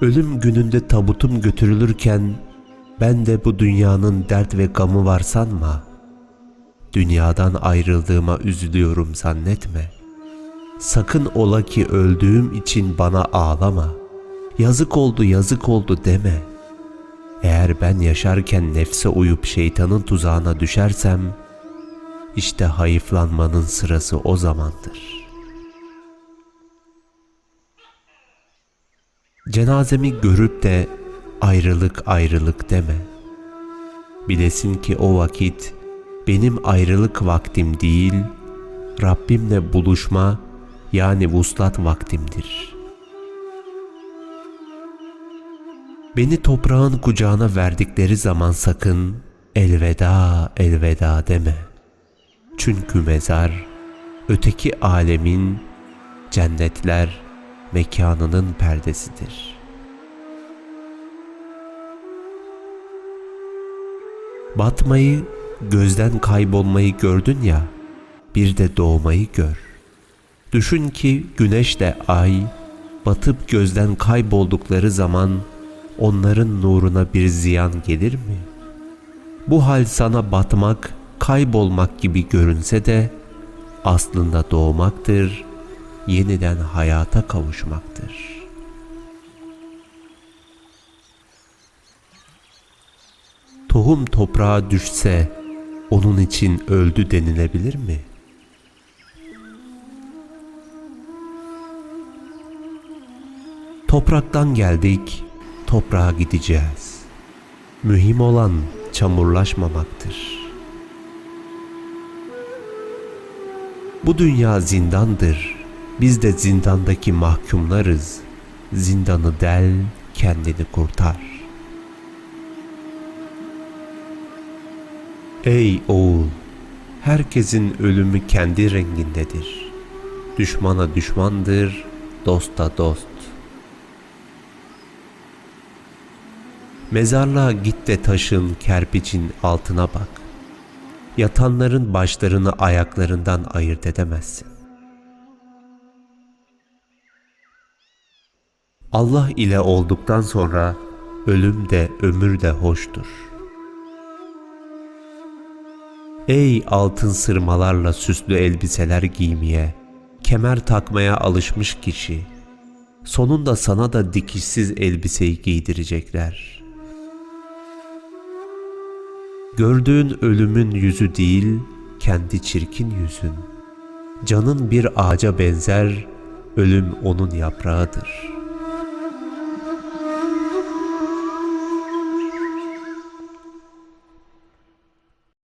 Ölüm gününde tabutum götürülürken ben de bu dünyanın dert ve gamı var sanma. Dünyadan ayrıldığıma üzülüyorum zannetme. Sakın ola ki öldüğüm için bana ağlama. Yazık oldu yazık oldu deme. Eğer ben yaşarken nefse uyup şeytanın tuzağına düşersem işte hayıflanmanın sırası o zamandır. Cenazemi görüp de ayrılık ayrılık deme. Bilesin ki o vakit benim ayrılık vaktim değil, Rabbimle buluşma yani vuslat vaktimdir. Beni toprağın kucağına verdikleri zaman sakın elveda elveda deme. Çünkü mezar öteki alemin cennetler mekanının perdesidir. Batmayı, gözden kaybolmayı gördün ya, bir de doğmayı gör. Düşün ki güneşle ay batıp gözden kayboldukları zaman onların nuruna bir ziyan gelir mi? Bu hal sana batmak, kaybolmak gibi görünse de aslında doğmaktır, yeniden hayata kavuşmaktır. Tohum toprağa düşse onun için öldü denilebilir mi? Topraktan geldik, toprağa gideceğiz. Mühim olan çamurlaşmamaktır. Bu dünya zindandır. Biz de zindandaki mahkumlarız. Zindanı del, kendini kurtar. Ey oğul, herkesin ölümü kendi rengindedir. Düşmana düşmandır, dosta dost. Mezarlığa git de taşın, kerpiçin altına bak. Yatanların başlarını ayaklarından ayırt edemezsin. Allah ile olduktan sonra ölüm de ömür de hoştur. Ey altın sırmalarla süslü elbiseler giymeye, kemer takmaya alışmış kişi, sonunda sana da dikişsiz elbiseyi giydirecekler. Gördüğün ölümün yüzü değil, kendi çirkin yüzün. Canın bir ağaca benzer, ölüm onun yaprağıdır.''